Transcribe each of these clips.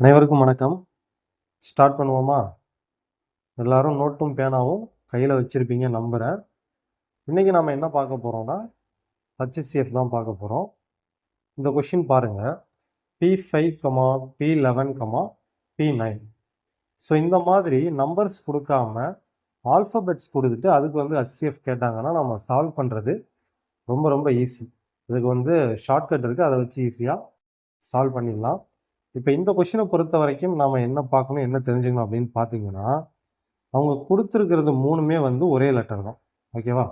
அனைவருக்கும் வணக்கம். ஸ்டார்ட் பண்ணுவோமா? எல்லாரும் நோட்டும் பேனாவும் கையில் வச்சுருப்பீங்க நம்புகிறேன் இன்றைக்கி நம்ம என்ன பார்க்க போகிறோம்னா ஹச்சிசிஎஃப் தான் பார்க்க போகிறோம் இந்த கொஷின் பாருங்கள் B five comma B eleven comma B nine so இந்த மாதிரி நம்பர்ஸ் கொடுக்காம ஆல்ஃபபெட்ஸ் கொடுத்துட்டு அதுக்கு வந்து ஹச்சிஎஃப் கேட்டாங்கன்னா நம்ம சால்வ் பண்ணுறது ரொம்ப ரொம்ப ஈஸி இதுக்கு வந்து ஷார்ட்கட் இருக்குது அதை வச்சு ஈஸியாக சால்வ் பண்ணிடலாம். இப்போ இந்த கொஷினை பொறுத்த வரைக்கும் நாம் என்ன பார்க்கணும் என்ன தெரிஞ்சுக்கணும் அப்படின்னு பார்த்தீங்கன்னா அவங்க கொடுத்துருக்கிறது மூணுமே வந்து ஒரே லெட்டர் தான். ஓகேவா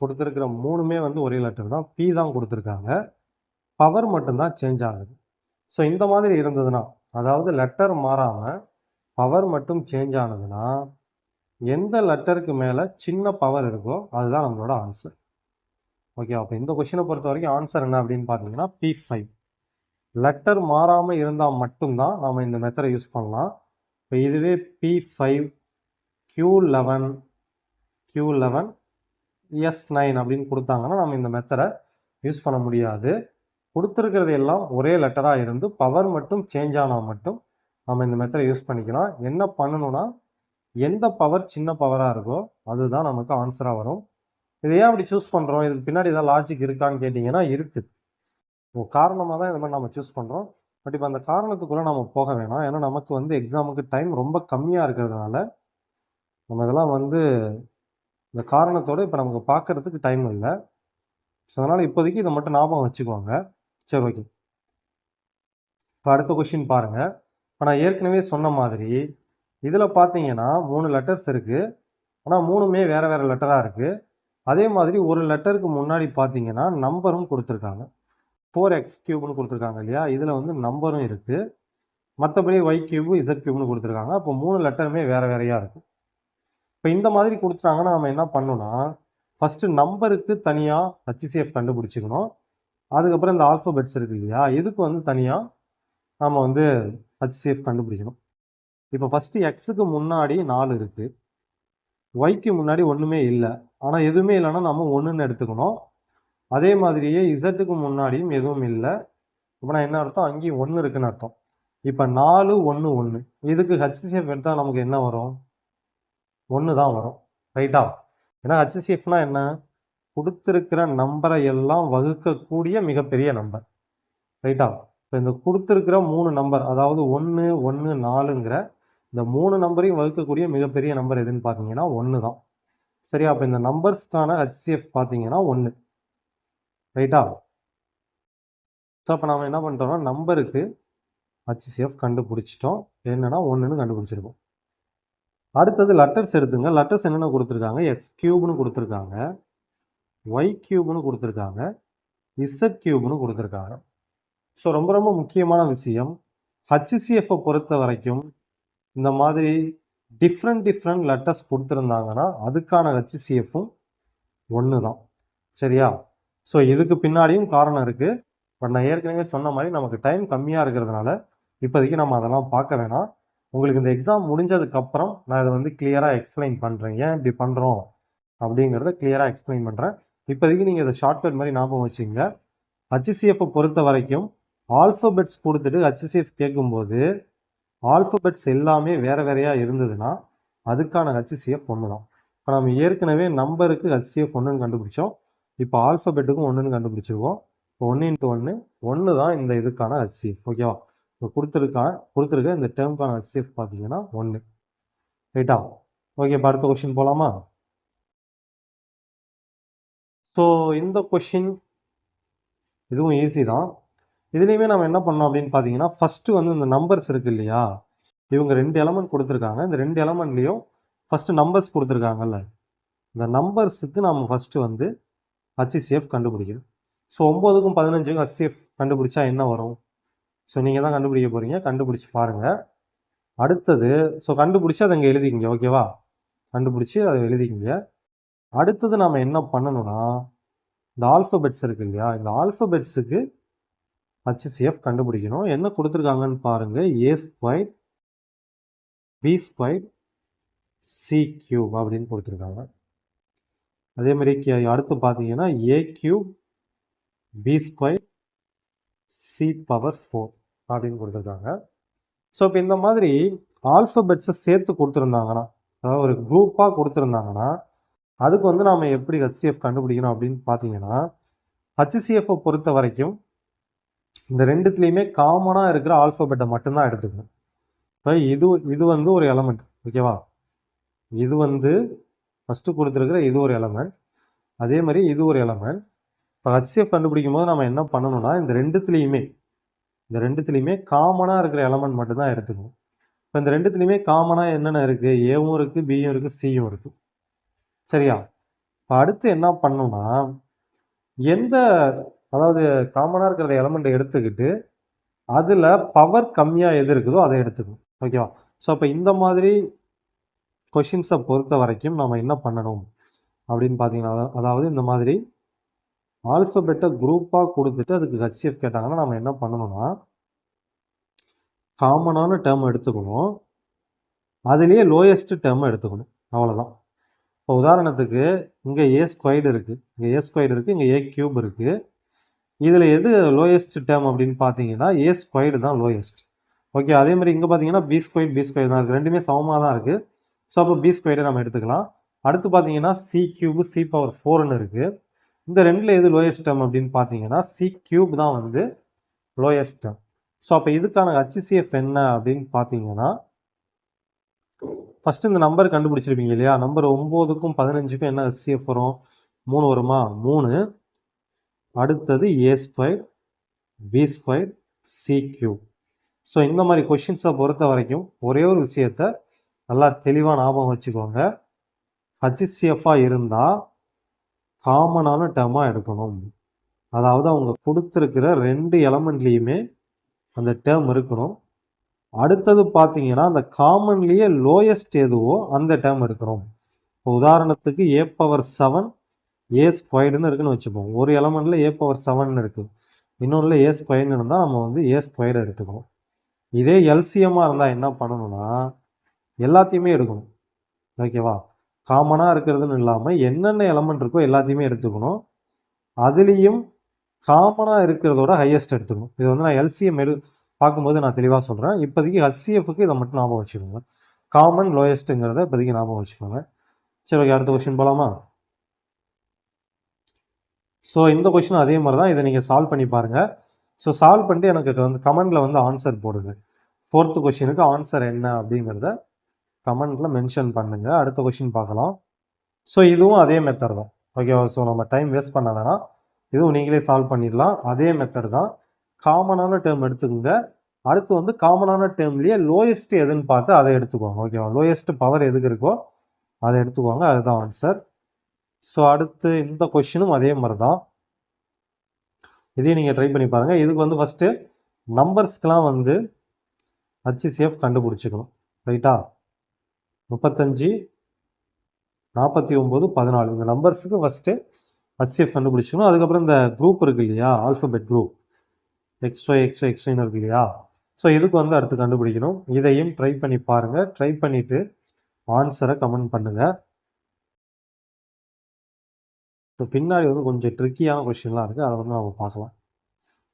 கொடுத்துருக்கிற மூணுமே வந்து ஒரே லெட்டர் தான். பி தான் கொடுத்துருக்காங்க. பவர் மட்டும்தான் சேஞ்ச் ஆகுது. ஸோ இந்த மாதிரி இருந்ததுன்னா அதாவது லெட்டர் மாறாமல் பவர் மட்டும் சேஞ்ச் ஆனதுன்னா எந்த லெட்டருக்கு மேலே சின்ன பவர் இருக்கோ அதுதான் நம்மளோட ஆன்சர் ஓகே அப்போ இந்த கொஷினை பொறுத்த வரைக்கும் ஆன்சர் என்ன அப்படின்னு பார்த்தீங்கன்னா பி ஃபைவ் லெட்டர் மாறாமல் இருந்தால் மட்டும்தான் நாம் இந்த மெத்தடை யூஸ் பண்ணலாம். இப்போ இதுவே B five Q eleven Q eleven S nine அப்படின்னு கொடுத்தாங்கன்னா நம்ம இந்த மெத்தடை யூஸ் பண்ண முடியாது. கொடுத்துருக்கிறது எல்லாம் ஒரே லெட்டராக இருந்து பவர் மட்டும் சேஞ்ச் ஆனால் மட்டும் நம்ம இந்த மெத்தடை யூஸ் பண்ணிக்கலாம். என்ன பண்ணணும்னா எந்த பவர் சின்ன பவராக இருக்கோ அதுதான் நமக்கு ஆன்சராக வரும். இதை ஏன் அப்படி சூஸ் பண்ணுறோம் இதுக்கு பின்னாடி ஏதாவது லாஜிக் இருக்கான்னு கேட்டிங்கன்னா இருக்குது காரணமாக தான் இந்த மாதிரி நம்ம சூஸ் பண்ணுறோம் பட் இப்போ அந்த காரணத்துக்குள்ளே நம்ம போக வேணாம். ஏன்னா நமக்கு வந்து எக்ஸாமுக்கு டைம் ரொம்ப கம்மியாக இருக்கிறதுனால நம்ம இதெல்லாம் வந்து இந்த காரணத்தோடு இப்போ நமக்கு பார்க்கறதுக்கு டைம் இல்லை. ஸோ அதனால் இப்போதைக்கு இதை மட்டும் ஞாபகம் வச்சுக்கோங்க. சரி ஓகே இப்போ அடுத்த கொஷின் பாருங்கள் இப்போ நான் ஏற்கனவே சொன்ன மாதிரி இதில் பார்த்தீங்கன்னா மூணு லெட்டர்ஸ் இருக்குது ஆனால் மூணுமே வேறு வேறு லெட்டராக இருக்குது அதே மாதிரி ஒரு லெட்டருக்கு முன்னாடி பார்த்தீங்கன்னா நம்பரும் கொடுத்துருக்காங்க. ஃபோர் எக்ஸ் கியூப்னு கொடுத்துருக்காங்க இல்லையா? இதில் வந்து நம்பரும் இருக்குது மற்றபடி ஒய் கியூபு இசட் கியூப்னு கொடுத்துருக்காங்க. அப்போ மூணு லெட்டருமே வேறு வேறையாக இருக்கும் இப்போ இந்த மாதிரி கொடுத்துட்டாங்கன்னா நம்ம என்ன பண்ணணும்னா ஃபஸ்ட்டு நம்பருக்கு தனியாக ஹச்சிசிஎஃப் கண்டுபிடிச்சிக்கணும். அதுக்கப்புறம் இந்த ஆல்ஃபபெட்ஸ் இருக்கு இல்லையா? இதுக்கு வந்து தனியாக நாம் வந்து ஹச்சிசிஎஃப் கண்டுபிடிக்கணும். இப்போ ஃபஸ்ட்டு எக்ஸுக்கு முன்னாடி நாலு இருக்குது ஒய்க்கு முன்னாடி ஒன்றுமே இல்லை. ஆனால் எதுவுமே இல்லைன்னா நம்ம ஒன்றுன்னு எடுத்துக்கணும். அதே மாதிரியே இசட்டுக்கு முன்னாடியும் எதுவும் இல்லை. இப்போ நான் என்ன அர்த்தம்? அங்கேயும் ஒன்று இருக்குன்னு அர்த்தம். இப்போ நாலு ஒன்று ஒன்று இதுக்கு ஹச்சிசிஎஃப் எடுத்தால் நமக்கு என்ன வரும்? ஒன்று தான் வரும். ரைட்டா ஏன்னா ஹச்சிசிஎஃப்னா என்ன? கொடுத்துருக்கிற நம்பரை எல்லாம் வகுக்கக்கூடிய மிகப்பெரிய நம்பர் ரைட்டா இப்போ இந்த கொடுத்துருக்கிற மூணு நம்பர் அதாவது ஒன்று ஒன்று நாலுங்கிற இந்த மூணு நம்பரையும் வகுக்கக்கூடிய மிகப்பெரிய நம்பர் எதுன்னு பார்த்தீங்கன்னா ஒன்று தான். சரியா? அப்போ இந்த நம்பர்ஸ்க்கான ஹச்சிஎஃப் பார்த்தீங்கன்னா ஒன்று ரைட்டா ஸோ அப்போ நம்ம என்ன பண்ணிட்டோம்னா நம்பருக்கு ஹச்சிசிஎஃப் கண்டுபிடிச்சிட்டோம். என்னென்னா ஒன்றுன்னு கண்டுபிடிச்சிருக்கோம். அடுத்தது லெட்டர்ஸ் எடுத்துங்க. லெட்டர்ஸ் என்னென்ன கொடுத்துருக்காங்க? எக்ஸ் கியூப்னு கொடுத்துருக்காங்க. ஒய் கியூப்னு கொடுத்துருக்காங்க. இசட் கியூப்னு கொடுத்துருக்காங்க. ஸோ ரொம்ப ரொம்ப முக்கியமான விஷயம். ஹச்சிசிஎஃப்பை பொறுத்த வரைக்கும் இந்த மாதிரி டிஃப்ரெண்ட் டிஃப்ரெண்ட் லெட்டர்ஸ் கொடுத்துருந்தாங்கன்னா அதுக்கான ஹெச்சிசிஎஃப்பும் ஒன்று தான் சரியா? ஸோ இதுக்கு பின்னாடியும் காரணம் இருக்குது பட் நான் ஏற்கனவே சொன்ன மாதிரி நமக்கு டைம் கம்மியாக இருக்கிறதுனால இப்போதைக்கு நம்ம அதெல்லாம் பார்க்க வேணாம். உங்களுக்கு இந்த எக்ஸாம் முடிஞ்சதுக்கப்புறம் நான் இதை வந்து கிளியராக எக்ஸ்பிளைன் பண்ணுறேன் ஏன் இப்படி பண்ணுறோம் அப்படிங்கிறத கிளியராக எக்ஸ்பிளைன் பண்ணுறேன் இப்போதைக்கு நீங்கள் இதை ஷார்ட்கட் மாதிரி ஞாபகம் வச்சுங்க ஹச்சிசிஎஃப்பை பொறுத்த வரைக்கும் ஆல்ஃபபெட்ஸ் கொடுத்துட்டு ஹச்சிசிஎஃப் கேட்கும்போது ஆல்ஃபபெட்ஸ் எல்லாமே வேறு வேறையாக இருந்ததுன்னா அதுக்கான ஹச்சிசிஎஃப் ஒன்று தான் இப்போ நம்ம ஏற்கனவே நம்பருக்கு ஹச்சிசிஎஃப் ஒன்றுன்னு கண்டுபிடிச்சோம். இப்போ ஆல்ஃபபெட்டுக்கும் ஒன்றுன்னு கண்டுபிடிச்சிருக்கோம் இப்போ ஒன்று இன்ட்டு ஒன்று ஒன்று தான் இந்த இதுக்கான ஹச்சிஎஃப் ஓகேவா இப்போ கொடுத்துருக்கா கொடுத்துருக்க இந்த டேர்முக்கான ஹச்சிஎஃப் பார்த்தீங்கன்னா ஒன்று ரைட்டா ஓகே இப்போ அடுத்த கொஷின் போகலாமா ஸோ இந்த கொஷின் இதுவும் ஈஸி தான். இதுலேயுமே நம்ம என்ன பண்ணோம் அப்படின்னு பார்த்தீங்கன்னா ஃபஸ்ட்டு வந்து இந்த நம்பர்ஸ் இருக்குது இல்லையா? இவங்க ரெண்டு எலமெண்ட் கொடுத்துருக்காங்க. இந்த ரெண்டு எலமெண்ட்லேயும் ஃபஸ்ட்டு நம்பர்ஸ் கொடுத்துருக்காங்கல்ல. இந்த நம்பர்ஸுக்கு நம்ம ஃபஸ்ட்டு வந்து ஹச்சிசிஎஃப் கண்டுபிடிக்கணும். ஸோ ஒம்போதுக்கும் பதினஞ்சுக்கும் ஹச்சிஎஃப் கண்டுபிடிச்சா என்ன வரும்? ஸோ நீங்கள் தான் கண்டுபிடிக்க போகிறீங்க கண்டுபிடிச்சி பாருங்கள் அடுத்தது ஸோ கண்டுபிடிச்சி அதை இங்கே எழுதிக்கிங்க ஓகேவா கண்டுபிடிச்சி அதை எழுதிக்கிங்க. அடுத்தது நாம் என்ன பண்ணணும்னா இந்த ஆல்ஃபபெட்ஸ் இருக்குது இல்லையா? இந்த ஆல்ஃபபெட்ஸுக்கு ஹச்சிசிஎஃப் கண்டுபிடிக்கணும். என்ன கொடுத்துருக்காங்கன்னு பாருங்கள் A square B square C cube அப்படின்னு கொடுத்துருக்காங்க. அதே மாதிரி அடுத்து பார்த்தீங்கன்னா A cube B square C power four அப்படின்னு கொடுத்துருக்காங்க. ஸோ இப்போ இந்த மாதிரி ஆல்ஃபபெட்ஸை சேர்த்து கொடுத்துருந்தாங்கன்னா அதாவது ஒரு குரூப்பாக கொடுத்துருந்தாங்கன்னா அதுக்கு வந்து நாம் எப்படி ஹச்சிஎஃப் கண்டுபிடிக்கணும் அப்படின்னு பார்த்தீங்கன்னா ஹச்சிசிஎஃப்பை பொறுத்த வரைக்கும் இந்த ரெண்டுத்துலேயுமே காமனாக இருக்கிற ஆல்ஃபபெட்டை மட்டும்தான் எடுத்துக்கணும். இப்போ இது இது வந்து ஒரு எலமெண்ட் ஓகேவா இது வந்து ஃபஸ்ட்டு கொடுத்துருக்குற இது ஒரு எலமெண்ட் அதே மாதிரி இது ஒரு எலமெண்ட் இப்போ ஹச்சிஎஃப் கண்டுபிடிக்கும் போது நம்ம என்ன பண்ணணும்னா இந்த ரெண்டுத்துலேயுமே இந்த ரெண்டுத்துலேயுமே காமனாக இருக்கிற எலமெண்ட் மட்டும்தான் எடுத்துக்கணும். இப்போ இந்த ரெண்டுத்துலேயுமே காமனாக என்னென்ன இருக்குது ஏவும் இருக்குது பியும் இருக்குது சியும் இருக்குது சரியா? இப்போ அடுத்து என்ன பண்ணணும்னா எந்த அதாவது காமனாக இருக்கிற எலமெண்ட்டை எடுத்துக்கிட்டு அதில் பவர் கம்மியாக எது இருக்குதோ அதை எடுத்துக்கணும். ஓகேவா ஸோ அப்போ இந்த மாதிரி கொஷின்ஸை பொறுத்த வரைக்கும் நம்ம என்ன பண்ணணும்? அப்படின்னு பார்த்தீங்கன்னா அதாவது இந்த மாதிரி ஆல்ஃபபெட்டை குரூப்பாக கொடுத்துட்டு அதுக்கு ஹச்சிஎஃப் கேட்டாங்கன்னா நம்ம என்ன பண்ணணும்னா காமனான டேர்ம் எடுத்துக்கணும். அதுலேயே லோயஸ்ட் டேர்ம் எடுத்துக்கணும். அவ்வளோதான் இப்போ உதாரணத்துக்கு இங்கே ஏ ஸ்கொயர்டு இருக்குது இங்கே ஏ ஸ்கொயர்டு இருக்குது இங்கே ஏ கியூப் இருக்குது இதில் எது லோயஸ்ட் டேர்ம் அப்படின்னு பார்த்தீங்கன்னா ஏ ஸ்கொயர்டு தான் லோயஸ்ட் ஓகே அதே மாதிரி இங்கே பார்த்தீங்கன்னா பி ஸ்கொயர் பி ஸ்கொயர் தான் இருக்குது ரெண்டுமே சமமாக தான் இருக்குது ஸோ அப்போ பி ஸ்கொயர்டை நம்ம எடுத்துக்கலாம். அடுத்து பார்த்தீங்கன்னா சி கியூப் சி பவர் ஃபோர்னு இருக்குது இந்த ரெண்டில் எது லோயஸ்ட் டேர்ம் அப்படின்னு பார்த்தீங்கன்னா சி கியூப் தான் வந்து லோயஸ்ட் டேர்ம் ஸோ அப்போ இதுக்கான ஹச்சிசிஎஃப் என்ன அப்படின்னு பார்த்தீங்கன்னா ஃபஸ்ட்டு இந்த நம்பர் கண்டுபிடிச்சிருப்பீங்க இல்லையா? நம்பர் ஒம்போதுக்கும் பதினஞ்சுக்கும் என்ன ஹச்சிஎஃப் வரும்? மூணு வருமா? மூணு. அடுத்தது A square B square C cube so இந்த மாதிரி கொஷின்ஸை பொறுத்த வரைக்கும் ஒரே ஒரு விஷயத்த நல்லா தெளிவாக ஞாபகம் வச்சுக்கோங்க. ஹச்சிசிஎஃபாக இருந்தால் காமனான டேர்மாக எடுக்கணும். அதாவது அவங்க கொடுத்துருக்கிற ரெண்டு எலமெண்ட்லேயுமே அந்த டேர்ம் இருக்கணும். அடுத்தது பார்த்தீங்கன்னா அந்த காமன்லேயே லோயஸ்ட் எதுவோ அந்த டேர்ம் எடுக்கணும். இப்போ உதாரணத்துக்கு ஏ பவர் செவன் ஏ ஸ்கொயர்டுன்னு இருக்குன்னு வச்சுப்போம். ஒரு எலமெண்ட்டில் ஏ பவர் செவன் இருக்குது இன்னொன்றில் ஏ ஸ்கொயர்னு இருந்தால் நம்ம வந்து ஏ ஸ்கொயர் எடுத்துக்கணும். இதே எல்சிஎம்மாக இருந்தால் என்ன பண்ணணும்னா எல்லாத்தையுமே எடுக்கணும். ஓகேவா காமனாக இருக்கிறதுன்னு இல்லாமல் என்னென்ன எலமெண்ட் இருக்கோ எல்லாத்தையுமே எடுத்துக்கணும். அதுலேயும் காமனாக இருக்கிறதோட ஹையஸ்ட் எடுத்துக்கணும். இது வந்து நான் எல்சிஎம் எடு பார்க்கும்போது நான் தெளிவாக சொல்கிறேன் இப்போதைக்கு ஹச்சிஎஃப்க்கு இதை மட்டும் ஞாபகம் வச்சுக்கோங்க. காமன் லோயஸ்ட்டுங்கிறத இப்போதைக்கு ஞாபகம் வச்சுக்கோங்க. சரி ஓகே அடுத்த கொஸ்டின் போகலாமா ஸோ இந்த கொஷின் அதே மாதிரி தான் இதை நீங்கள் சால்வ் பண்ணி பாருங்கள் ஸோ சால்வ் பண்ணிட்டு எனக்கு வந்து கமெண்டில் வந்து ஆன்சர் போடுங்க. ஃபோர்த்து கொஷினுக்கு ஆன்சர் என்ன அப்படிங்கிறத கமெண்ட்டில் மென்ஷன் பண்ணுங்கள் அடுத்த கொஷின் பார்க்கலாம். ஸோ இதுவும் அதே மெத்தட் தான். ஓகேவா ஸோ நம்ம டைம் வேஸ்ட் பண்ண வேணாம். இதுவும் நீங்களே சால்வ் பண்ணிடலாம். அதே மெத்தட் தான். காமனான டேர்ம் எடுத்துக்கோங்க. அடுத்து வந்து காமனான டேர்ம்லேயே லோயஸ்ட் எதுன்னு பார்த்து அதை எடுத்துக்கோங்க. ஓகேவா லோயஸ்ட் பவர் எதுக்கு இருக்கோ அதை எடுத்துக்கோங்க. அதுதான் ஆன்சர் ஸோ அடுத்து இந்த கொஷினும் அதே மாதிரி தான் இதையும் நீங்கள் ட்ரை பண்ணி பாருங்கள் இதுக்கு வந்து ஃபஸ்ட்டு நம்பர்ஸ்க்கெலாம் வந்து ஹச்சிசிஎஃப் கண்டுபிடிச்சிக்கணும். ரைட்டா முப்பத்தஞ்சு நாற்பத்தி ஒம்பது பதினாலு. இந்த நம்பர்ஸுக்கு ஃபஸ்ட்டு ஹச்சிஎஃப் கண்டுபிடிச்சிக்கணும். அதுக்கப்புறம் இந்த குரூப் இருக்குது இல்லையா? Alphabet group X Y X Y எக்ஸ்ஒய்னு இருக்கு இல்லையா? ஸோ இதுக்கு வந்து அடுத்து கண்டுபிடிக்கணும். இதையும் ட்ரை பண்ணி பாருங்கள் ட்ரை பண்ணிவிட்டு ஆன்சரை கமெண்ட் பண்ணுங்கள் ஸோ பின்னாடி வந்து கொஞ்சம் ட்ரிக்கியான கொஷின்லாம் இருக்குது அதை வந்து நம்ம பார்க்கலாம்.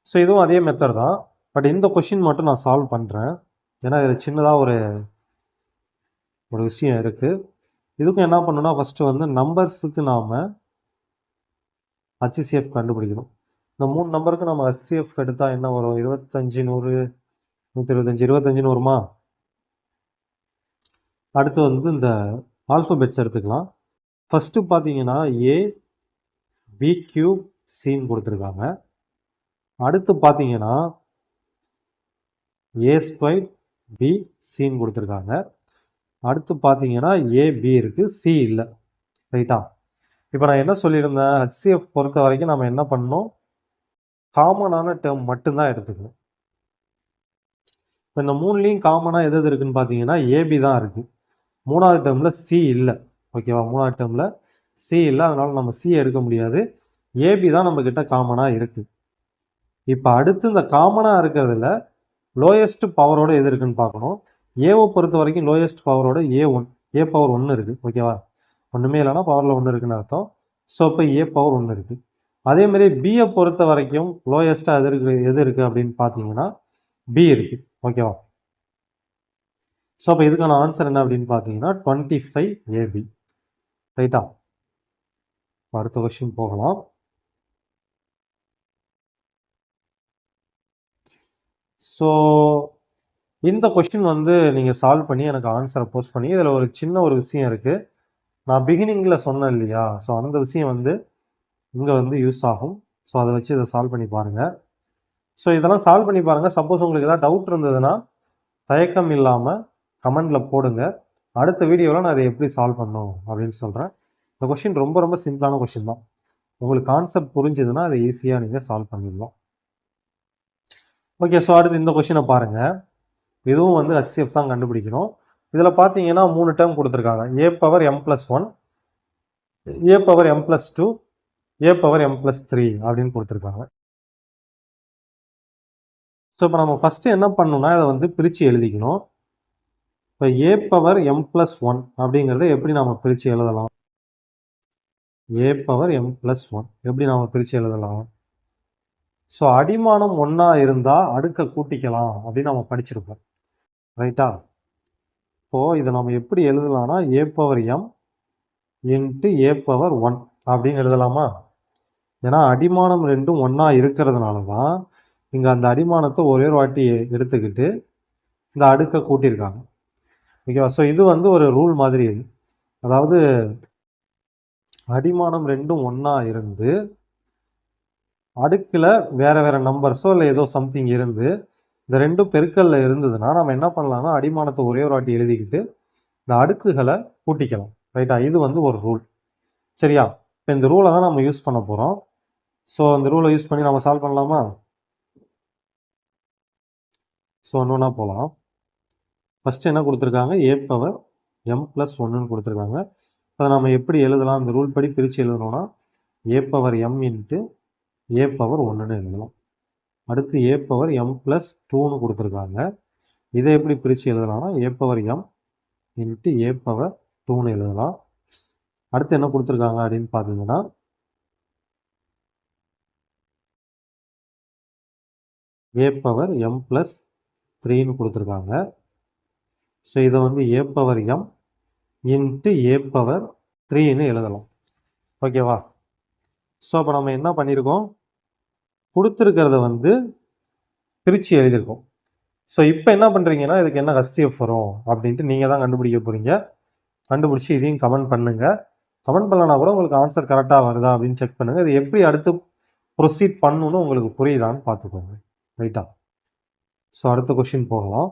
ஸோ இதுவும் அதே மெத்தட் தான். பட் இந்த கொஷின் மட்டும் நான் சால்வ் பண்ணுறேன் ஏன்னா இதில் சின்னதாக ஒரு ஒரு விஷயம் இருக்குது இதுக்கும் என்ன பண்ணணும்னா ஃபஸ்ட்டு வந்து நம்பர்ஸுக்கு நாம் ஹச்சிசிஎஃப் கண்டுபிடிக்கணும். இந்த மூணு நம்பருக்கு நம்ம ஹச்சிஎஃப் எடுத்தால் என்ன வரும்? இருபத்தஞ்சி நூறு நூற்றி இருபத்தஞ்சி இருபத்தஞ்சின்னு வருமா அடுத்து வந்து இந்த ஆல்ஃபபெட்ஸ் எடுத்துக்கலாம். ஃபஸ்ட்டு பார்த்தீங்கன்னா ஏ பி கியூப் சின்னு கொடுத்துருக்காங்க. அடுத்து பார்த்தீங்கன்னா ஏ ஸ்கொயர் பி சின்னு கொடுத்துருக்காங்க. அடுத்து பார்த்தீங்கன்னா ஏபி இருக்குது சி இல்லை. ரைட்டா இப்போ நான் என்ன சொல்லியிருந்தேன் ஹச்சிஎஃப் பொறுத்த வரைக்கும் நம்ம என்ன பண்ணணும்? காமனான டேர்ம் மட்டும்தான் எடுத்துக்கணும். இப்போ இந்த மூணுலேயும் காமனாக எது எது இருக்குதுன்னு பார்த்தீங்கன்னா ஏபி தான் இருக்குது மூணாவது டேர்மில் சி இல்லை. ஓகேவா மூணாவது டேர்மில் சி இல்லை அதனால் நம்ம சி எடுக்க முடியாது. ஏபி தான் நம்மக்கிட்ட காமனாக இருக்குது இப்போ அடுத்து இந்த காமனாக இருக்கிறதுல லோயஸ்ட் பவரோட எது இருக்குன்னு பார்க்கணும். ஏவை பொறுத்த வரைக்கும் லோயஸ்ட் பவரோட ஏ ஒன் ஏ பவர் ஒன்று இருக்குது ஓகேவா ஒன்றுமே இல்லைன்னா பவரில் ஒன்று இருக்குன்னு அர்த்தம். ஸோ இப்போ ஏ பவர் ஒன்று இருக்குது அதேமாரி பியை பொறுத்த வரைக்கும் லோயஸ்ட்டாக எது இருக்கு எது இருக்குது அப்படின்னு பார்த்தீங்கன்னா பி இருக்குது ஓகேவா ஸோ அப்போ இதுக்கான ஆன்சர் என்ன அப்படின்னு பார்த்தீங்கன்னா டுவெண்ட்டி ஃபைவ் ஏபி ரைட்டா அடுத்த கொஸ்டின் போகலாம். ஸோ இந்த கொஸ்டின் வந்து நீங்கள் சால்வ் பண்ணி எனக்கு ஆன்சரை போஸ்ட் பண்ணி இதில் ஒரு சின்ன ஒரு விஷயம் இருக்குது நான் பிகினிங்கில் சொன்னேன் இல்லையா? ஸோ அந்த விஷயம் வந்து இங்கே வந்து யூஸ் ஆகும். ஸோ அதை வச்சு இதை சால்வ் பண்ணி பாருங்கள் ஸோ இதெல்லாம் சால்வ் பண்ணி பாருங்கள் சப்போஸ் உங்களுக்கு ஏதாவது டவுட் இருந்ததுன்னா தயக்கம் இல்லாமல் கமெண்டில் போடுங்க. அடுத்த வீடியோவில் நான் அதை எப்படி சால்வ் பண்ணும் அப்படின்னு சொல்கிறேன் இந்த கொஷின் ரொம்ப ரொம்ப சிம்பிளான கொஷின் தான். உங்களுக்கு கான்செப்ட் புரிஞ்சுதுன்னா அதை ஈஸியாக நீங்கள் சால்வ் பண்ணிடலாம். ஓகே ஸோ அடுத்து இந்த கொஷினை பாருங்கள் இதுவும் வந்து ஹச்சிஎஃப் தான் கண்டுபிடிக்கணும். இதில் பார்த்தீங்கன்னா மூணு டேர்ம் கொடுத்துருக்காங்க. A power M plus one A power M plus two A power M plus three அப்படின்னு கொடுத்துருக்காங்க. ஸோ இப்போ நம்ம ஃபஸ்ட்டு என்ன பண்ணணும்னா இதை வந்து பிரித்து எழுதிக்கணும். இப்போ A power M plus one அப்படிங்கிறத எப்படி நாம் பிரித்து எழுதலாம்? A power M plus one எப்படி நாம் பிரித்து எழுதலாம்? ஸோ அடிமானம் ஒன்றா இருந்தால் அடுக்க கூட்டிக்கலாம் அப்படின்னு நம்ம படிச்சிருப்போம் ரைட்டா இப்போது இதை நம்ம எப்படி எழுதலாம்னா A power M into A power one அப்படின்னு எழுதலாமா? ஏன்னா அடிமானம் ரெண்டும் ஒன்றா இருக்கிறதுனால தான் இங்கே அந்த அடிமானத்தை ஒரே ஒரு வாட்டி எடுத்துக்கிட்டு இந்த அடுக்கை கூட்டியிருக்காங்க. ஓகேவா ஸோ இது வந்து ஒரு ரூல் மாதிரி. அதாவது அடிமானம் ரெண்டும் ஒன்றா இருந்து அடுக்கில் வேறு வேறு நம்பர்ஸோ இல்லை ஏதோ சம்திங் இருந்து இந்த ரெண்டும் பெருக்கல்ல இருந்ததுன்னா நம்ம என்ன பண்ணலாம்னா அடிமானத்தை ஒரே ஒரு வாட்டி எழுதிக்கிட்டு இந்த அடுக்குகளை கூட்டிக்கலாம். ரைட்டா இது வந்து ஒரு ரூல் சரியா? இப்போ இந்த ரூலை தான் நம்ம யூஸ் பண்ண போகிறோம் ஸோ அந்த ரூலை யூஸ் பண்ணி நம்ம சால்வ் பண்ணலாமா? ஸோ ஒன்று போகலாம் ஃபஸ்ட்டு என்ன கொடுத்துருக்காங்க? ஏ பவர் எம் ப்ளஸ் ஒன்றுன்னு கொடுத்துருக்காங்க. அதை நம்ம எப்படி எழுதலாம்? இந்த ரூல் படி பிரித்து எழுதணும்னா A power M into A power ஒன்றுன்னு எழுதலாம். அடுத்து ஏ பவர் எம் ப்ளஸ் டூன்னு கொடுத்துருக்காங்க. இதை எப்படி பிரித்து எழுதலாம்னா A power M into A power டூன்னு எழுதலாம். அடுத்து என்ன கொடுத்துருக்காங்க அப்படின்னு பார்த்தீங்கன்னா ஏ பவர் எம் ப்ளஸ் த்ரீன்னு கொடுத்துருக்காங்க. ஸோ இதை வந்து A power M into A power த்ரீன்னு எழுதலாம். ஓகேவா ஸோ அப்போ நம்ம என்ன பண்ணியிருக்கோம் கொடுத்துருக்கிறத வந்து பிரித்து எழுதியிருக்கோம் ஸோ இப்போ என்ன பண்ணுறீங்கன்னா இதுக்கு என்ன ஹச்சிஎஃப் வரும் அப்படின்ட்டு நீங்கள் தான் கண்டுபிடிக்க போகிறீங்க கண்டுபிடிச்சி இதையும் கமெண்ட் பண்ணுங்கள் கமெண்ட் பண்ணலனா கூட உங்களுக்கு ஆன்சர் கரெக்டாக வருதா அப்படின்னு செக் பண்ணுங்கள் இது எப்படி அடுத்து ப்ரொசீட் பண்ணணும்னு உங்களுக்கு புரியுதான்னு பார்த்துக்கோங்க. ரைட்டா ஸோ அடுத்த கொஷின் போகலாம்.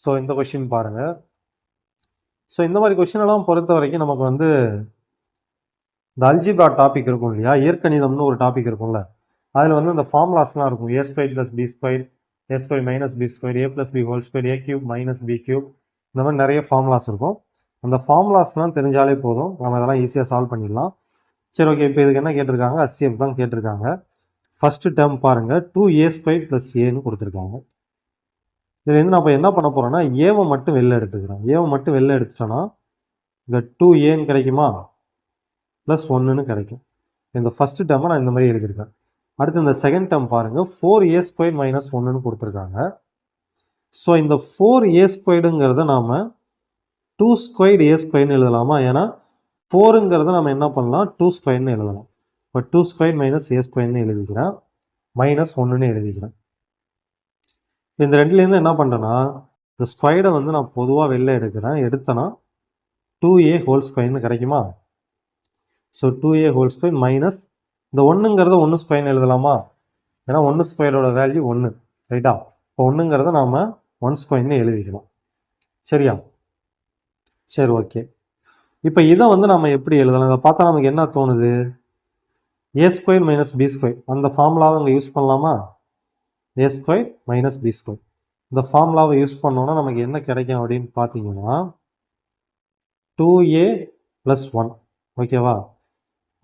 ஸோ இந்த கொஷின் பாருங்கள் ஸோ இந்த மாதிரி கொஷின் எல்லாம் பொறுத்த வரைக்கும் நமக்கு வந்து இந்த அல்ஜிப்ரா டாபிக் இருக்கும் இல்லையா? இயற்கணிதம்னு ஒரு டாபிக் இருக்கும்ல. அதில் வந்து இந்த ஃபார்முலாஸ்லாம் இருக்கும். A square plus B square A square minus B square A plus B whole square A cube minus B cube இந்த மாதிரி நிறைய ஃபார்முலாஸ் இருக்கும். அந்த ஃபார்முலாஸ்லாம் தெரிஞ்சாலே போதும். நம்ம இதெல்லாம் ஈஸியாக சால்வ் பண்ணிடலாம். சரி ஓகே இப்போ இதுக்கு என்ன கேட்டிருக்காங்க? அசிஎஃப் தான் கேட்டிருக்காங்க. ஃபஸ்ட்டு டேர்ம் பாருங்கள் டூ ஏ ஸ்கொயர் ப்ளஸ் ஏன்னு கொடுத்துருக்காங்க. இதுலேருந்து நான் இப்போ என்ன பண்ண போகிறேன்னா ஏவை மட்டும் வெளில எடுத்துக்கிறேன். ஏவை மட்டும் வெளில எடுத்துட்டோன்னா இங்கே டூ ஏன்னு கிடைக்குமா? ப்ளஸ் ஒன்றுன்னு கிடைக்கும். இந்த ஃபஸ்ட்டு டேர்மை நான் இந்த மாதிரி எழுதியிருக்கேன். அடுத்து இந்த செகண்ட் டேர்ம் பாருங்கள் ஃபோர் ஏ ஸ்கொயர் மைனஸ் ஒன்றுன்னு கொடுத்துருக்காங்க. ஸோ இந்த ஃபோர் ஏ ஸ்கொயர்டுங்கிறத நாம் டூ ஸ்கொயர்டு ஏ ஸ்கொயர்னு எழுதலாமா? ஏன்னா ஃபோருங்கிறத நம்ம என்ன பண்ணலாம்? டூ ஸ்கொயர்னு எழுதலாம். இப்போ டூ ஸ்கொயர் மைனஸ் ஏ ஸ்கொயர்னு எழுதிக்கிறேன். மைனஸ் ஒன்றுன்னு எழுதிக்கிறேன். இந்த ரெண்டுலேருந்து என்ன பண்ணுறேன்னா இந்த ஸ்கொயர்டை வந்து நான் பொதுவாக வெளில எடுக்கிறேன். எடுத்தேன்னா டூ ஏ ஹோல் ஸ்கொயர்னு கிடைக்குமா? So two A whole square minus இந்த ஒன்றுங்கிறத ஒன்று ஸ்கொயர்னு எழுதலாமா? ஏன்னா ஒன்று ஸ்கொயரோட வேல்யூ ஒன்று ரைட்டா இப்போ ஒன்றுங்கிறத நாம் ஒன் ஸ்கொயர்னு எழுதிக்கலாம். சரியா? சரி ஓகே இப்போ இதை வந்து நம்ம எப்படி எழுதலாம்? இதை பார்த்தா நமக்கு என்ன தோணுது? A square minus B square அந்த ஃபார்முலாவை அங்கே யூஸ் பண்ணலாமா? A square minus B square இந்த ஃபார்முலாவை யூஸ் பண்ணோன்னா நமக்கு என்ன கிடைக்கும் அப்படின்னு பார்த்தீங்கன்னா டூ ஏ ப்ளஸ் ஒன் ஓகேவா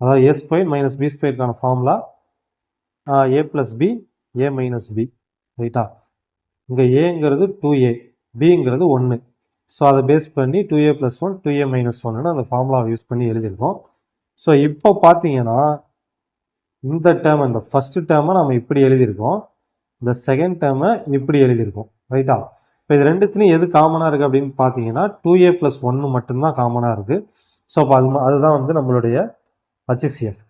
அதாவது A square minus B ஸ்கொயருக்கான formula A plus B A minus B ரைட்டா இங்கே ஏங்கிறது டூ ஏ பிங்கிறது ஒன்று ஸோ அதை பேஸ் பண்ணி two A plus one two A minus ஒன்னு அந்த ஃபார்முலாவை யூஸ் பண்ணி எழுதியிருக்கோம். ஸோ இப்போ பார்த்தீங்கன்னா இந்த டேர்ம் இந்த ஃபஸ்ட்டு டேர்மை நம்ம இப்படி எழுதியிருக்கோம். இந்த செகண்ட் டேர்மை இப்படி எழுதியிருக்கோம் ரைட்டா இப்போ இது ரெண்டுத்துலையும் எது காமனாக இருக்குது அப்படின்னு பார்த்தீங்கன்னா டூ ஏ ப்ளஸ் ஒன்று மட்டும்தான் காமனாக இருக்குது ஸோ அப்போ அது அதுதான் வந்து நம்மளுடைய ஹச்சிசிஎஃப்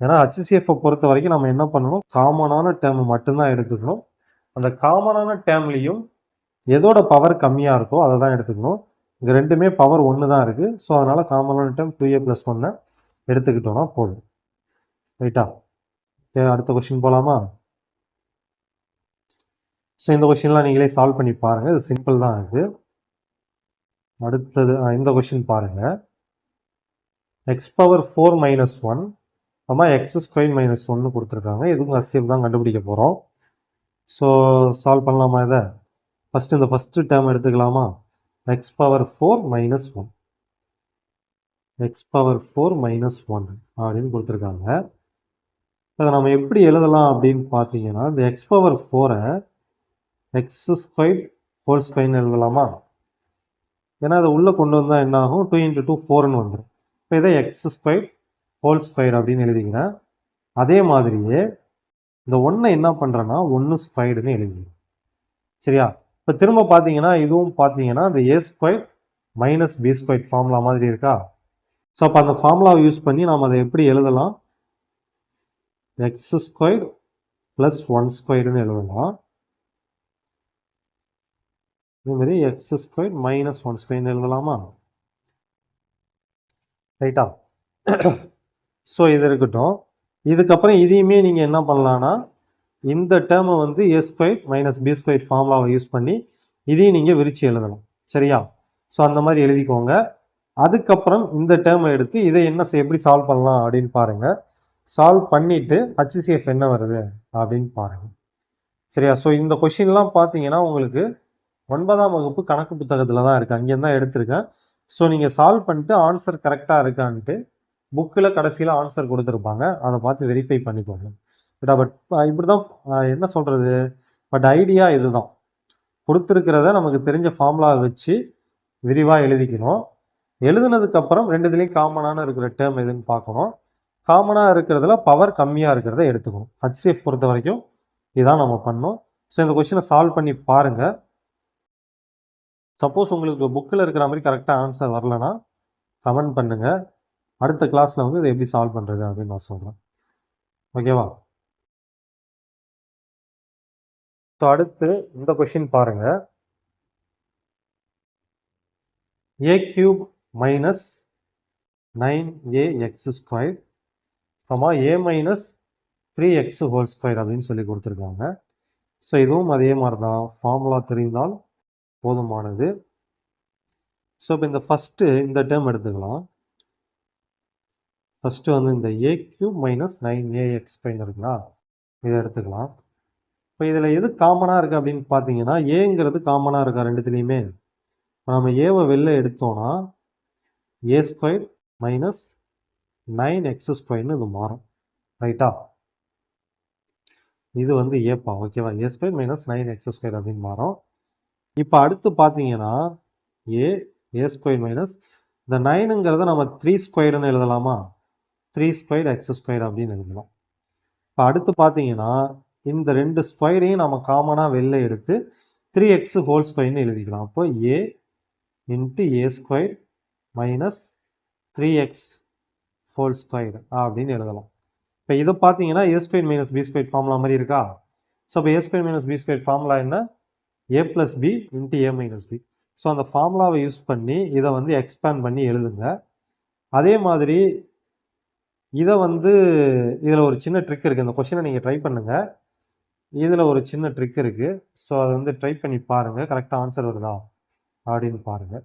ஏன்னா ஹச்சிசிஎஃப்பை பொறுத்த வரைக்கும் நம்ம என்ன பண்ணணும்? காமனான டேர்ம் மட்டும்தான் எடுத்துக்கணும். அந்த காமனான டேர்ம்லேயும் எதோட பவர் கம்மியாக இருக்கோ அதை தான் எடுத்துக்கணும். இங்கே ரெண்டுமே பவர் ஒன்று தான் இருக்குது ஸோ அதனால் காமனான டேர்ம் டூ ஏ ப்ளஸ் ஒன்னை எடுத்துக்கிட்டோன்னா போதும். ரைட்டா ஓகே அடுத்த கொஷின் போகலாமா ஸோ இந்த கொஷின்லாம் நீங்களே சால்வ் பண்ணி பாருங்கள் இது சிம்பிள் தான் இது. அடுத்தது இந்த கொஷின் பாருங்கள் X power four minus one அம்மா எக்ஸ் ஸ்கொயர் மைனஸ் ஒன்று கொடுத்துருக்காங்க. இதுவும் ஹசிஎஃப் தான் கண்டுபிடிக்க போகிறோம் ஸோ சால்வ் பண்ணலாமா இதை? ஃபஸ்ட்டு இந்த ஃபஸ்ட்டு டேர்ம் எடுத்துக்கலாமா? X power four minus one X power four minus one அப்படின்னு கொடுத்துருக்காங்க. அதை நம்ம எப்படி எழுதலாம் அப்படின்னு பார்த்தீங்கன்னா இந்த எக்ஸ் பவர் ஃபோரை எக்ஸ் ஸ்கொயர் ஹோல் ஸ்கொயர்னு எழுதலாமா? ஏன்னா அதை உள்ளே கொண்டு வந்தால் என்ன ஆகும் டூ இன்ட்டு டூ ஃபோர்னு வந்துடும் இப்போ இதை எக்ஸ் ஸ்கொயர் ஹோல் ஸ்கொயர் அப்படின்னு எழுதிக்கிறேன் அதே மாதிரியே இந்த ஒன்றை என்ன பண்ணுறேன்னா ஒன்று ஸ்கொயர்டுன்னு எழுதிக்கிறேன் சரியா? இப்போ திரும்ப பார்த்தீங்கன்னா இதுவும் பார்த்தீங்கன்னா இந்த A square minus B square formula மாதிரி இருக்கா? ஸோ அப்போ அந்த ஃபார்முலாவை யூஸ் பண்ணி நாம் அதை எப்படி எழுதலாம்? எக்ஸ் ஸ்கொயர் ப்ளஸ் ஒன் ஸ்கொயர்டுன்னு எழுதலாம். இதே எக்ஸ் ஸ்கொயர் மைனஸ் ஒன் ஸ்கொயர்னு எழுதலாமா? ரைட்டா ஸோ இது இருக்கட்டும். இதுக்கப்புறம் இதையுமே நீங்கள் என்ன பண்ணலான்னா இந்த டேர்மை வந்து A square minus B square ஃபார்முலாவை யூஸ் பண்ணி இதையும் நீங்கள் விரிச்சு எழுதலாம். சரியா? ஸோ அந்த மாதிரி எழுதிக்கோங்க. அதுக்கப்புறம் இந்த டேர்மை எடுத்து இதை என்ன எப்படி சால்வ் பண்ணலாம் அப்படின்னு பாருங்கள் சால்வ் பண்ணிவிட்டு ஹச்சிசிஎஃப் என்ன வருது அப்படின்னு பாருங்கள் சரியா? ஸோ இந்த கொஷின்லாம் பார்த்தீங்கன்னா உங்களுக்கு ஒன்பதாம் வகுப்பு கணக்கு புத்தகத்தில் தான் இருக்குது அங்கேருந்து தான் எடுத்திருக்கேன். ஸோ நீங்கள் சால்வ் பண்ணிட்டு ஆன்சர் கரெக்டாக இருக்கான்ட்டு புக்கில் கடைசியில் ஆன்சர் கொடுத்துருப்பாங்க. அதை பார்த்து வெரிஃபை பண்ணிக்கோங்க. பட் பட் இப்படி தான் என்ன சொல்கிறது பட் ஐடியா இதுதான். கொடுத்துருக்கிறத நமக்கு தெரிஞ்ச ஃபார்முலாவை வச்சு விரிவாக எழுதிக்கணும். எழுதுனதுக்கப்புறம் ரெண்டுத்துலேயும் காமனான இருக்கிற டேர்ம் எதுன்னு பார்க்கணும். காமனாக இருக்கிறதுல பவர் கம்மியாக இருக்கிறத எடுத்துக்கணும். ஹச்சிஎஃப் பொறுத்த வரைக்கும் இதான் நம்ம பண்ணோம் ஸோ இந்த கொஷினை சால்வ் பண்ணி பாருங்கள் சப்போஸ் உங்களுக்கு புக்கில் இருக்கிற மாதிரி கரெக்டாக ஆன்சர் வரலனா கமெண்ட் பண்ணுங்கள் அடுத்த கிளாஸில் வந்து இதை எப்படி சால்வ் பண்ணுறது அப்படின்னு நான் சொல்கிறேன் ஓகேவா ஸோ அடுத்து இந்த கொஷின் பாருங்கள் A cube minus nine A X square சமா A minus three X whole square அப்படின்னு சொல்லி கொடுத்துருக்காங்க. ஸோ இதுவும் அதே மாதிரி தான் ஃபார்முலா தெரிந்தால் போதுமானது. ஸோ இப்போ இந்த ஃபஸ்ட்டு இந்த டேர்ம் எடுத்துக்கலாம். ஃபஸ்ட்டு வந்து இந்த A cube minus nine A X இருக்குங்களா? இதை எடுத்துக்கலாம். இப்போ இதில் எது காமனாக இருக்குது அப்படின்னு பார்த்தீங்கன்னா ஏங்கிறது காமனாக இருக்கா ரெண்டுத்துலேயுமே? இப்போ நம்ம ஏவை வெளில எடுத்தோன்னா A square minus nine X ஸ்கொயர்னு இது மாறும். ரைட்டா இது வந்து ஏப்பா ஓகேவா A square minus nine X square அப்படின்னு மாறும். இப்போ அடுத்து பார்த்தீங்கன்னா ஏ ஏ ஸ்கொயர் மைனஸ் இந்த நைனுங்கிறத நம்ம த்ரீ ஸ்கொயர்னு எழுதலாமா? த்ரீ ஸ்கொயர் எக்ஸ் ஸ்கொயர் அப்படின்னு எழுதலாம். இப்போ அடுத்து பார்த்தீங்கன்னா இந்த ரெண்டு ஸ்கொயரையும் நம்ம காமனாக வெளில எடுத்து த்ரீ எக்ஸ் ஹோல் ஸ்கொயர்னு எழுதிக்கலாம். அப்போ A into A square minus three X whole square அப்படின்னு எழுதலாம். இப்போ இதை பார்த்தீங்கன்னா A square minus B square formula மாதிரி இருக்கா? ஸோ இப்போ A square minus B square formula என்ன? A plus B into A minus B so அந்த ஃபார்முலாவை யூஸ் பண்ணி இதை வந்து எக்ஸ்பேண்ட் பண்ணி எழுதுங்க. அதே மாதிரி இதை வந்து இதில் ஒரு சின்ன ட்ரிக் இருக்குது இந்த கொஷினை நீங்கள் ட்ரை பண்ணுங்கள் இதில் ஒரு சின்ன ட்ரிக் இருக்குது ஸோ அதை வந்து ட்ரை பண்ணி பாருங்கள் கரெக்டாக ஆன்சர் வருதா? அப்படின்னு பாருங்கள்